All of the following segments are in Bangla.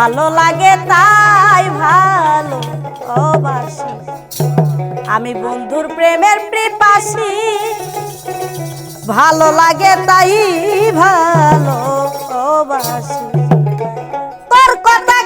ভালো লাগে তাই ভালো অবাসি। আমি বন্ধুর প্রেমের পিপাসি। ভালো লাগে তাই ভালো অবাসি। তোর কথা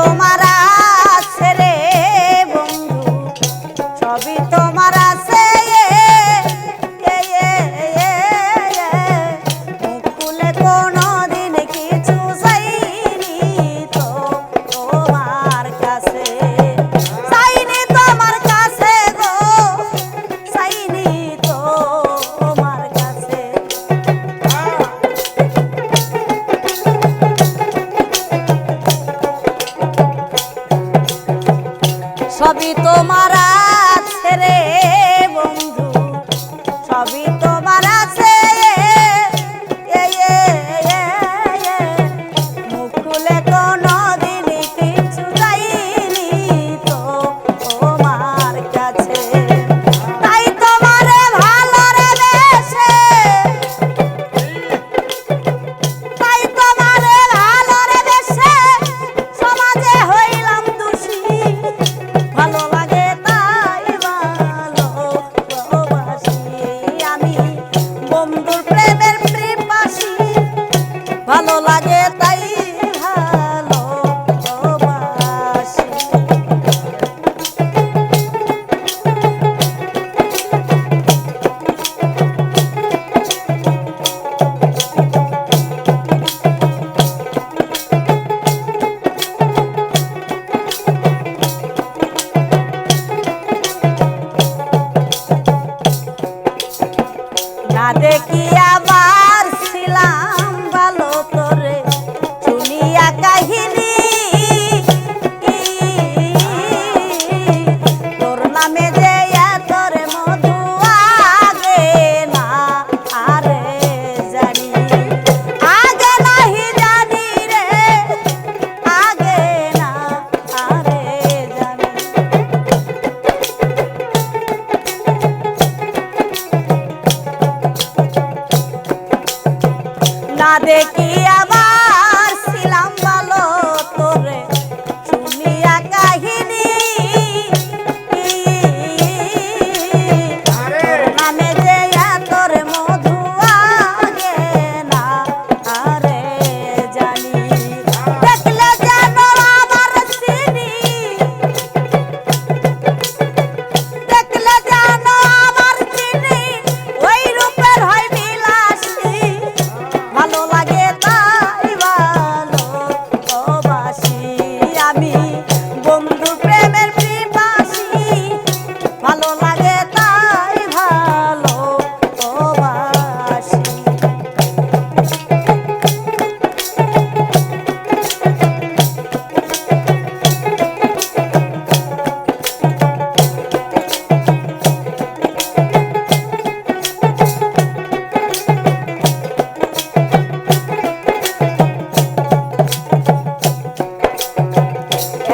তোমার তোমার তাতে কি আমার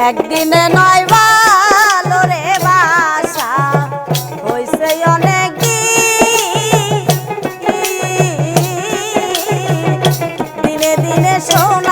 একদিনে নয় ভালো রে বাসা। হয়েছে অনেক দিনে দিনে শোন